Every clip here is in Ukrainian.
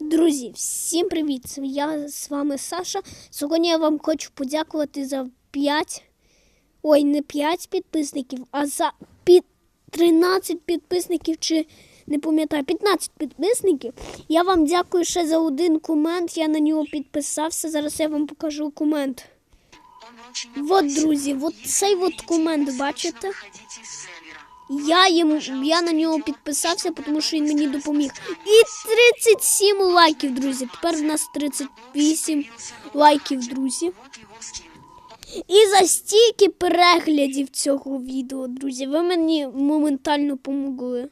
Друзі, всім привіт! Я з вами Саша. Сьогодні я вам хочу подякувати за 5, ой, не 5 підписників, а за під 13 підписників, чи не пам'ятаю, 15 підписників. Я вам дякую ще за один комент. Я на нього підписався. Зараз я вам покажу комент. Вот, друзі, от цей от комент, бачите? Я йому я на нього підписався, тому що він мені допоміг. І 37 лайків, друзі. Тепер в нас 38 лайків, друзі. І за стільки переглядів цього відео, друзі, ви мені моментально помогли.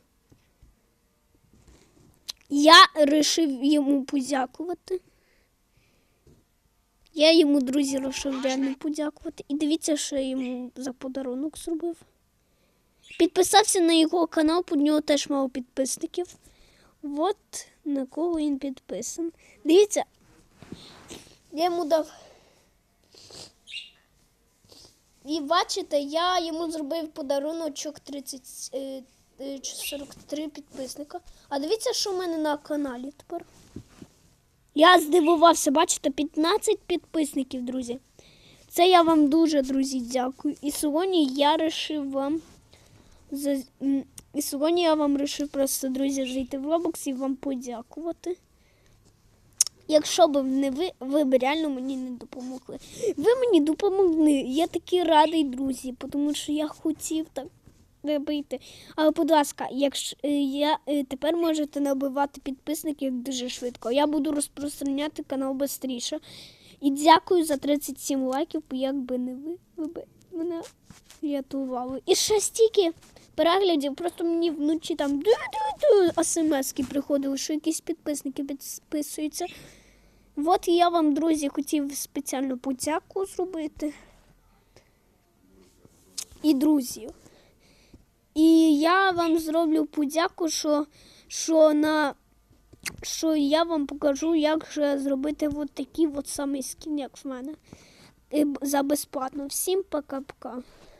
Я вирішив йому подякувати. Я йому, друзі, вирішив реально подякувати. І дивіться, що я йому за подарунок зробив. Підписався на його канал, під нього теж мало підписників. От на кого він підписан. Дивіться, я йому дав. І бачите, я йому зробив подаруночок 30, е, е, 43 підписника. А дивіться, що в мене на каналі тепер. Я здивувався, бачите, 15 підписників, друзі. Це я вам дуже, друзі, дякую. І сьогодні я вирішив вам. За... І сьогодні я вам вирішив просто, друзі, зайти в Roblox і вам подякувати. Якщо б не ви, ви б реально мені не допомогли. Ви мені допомогли. Я такий радий, друзі, тому що я хотів так робити. Але, будь ласка, якщо е, я е, тепер можете набивати підписників дуже швидко. Я буду розпространяти канал швидше. І дякую за 37 лайків, якби не ви, ви б мене рятували. І ще стільки переглядів, просто мені вночі там смски приходили, що якісь підписники підписуються. От я вам, друзі, хотів спеціально подяку зробити. І друзі. І я вам зроблю подяку, що, що на що я вам покажу, як же зробити от такий от самий скін, як в мене. І За безплатно. Всім пока-пока.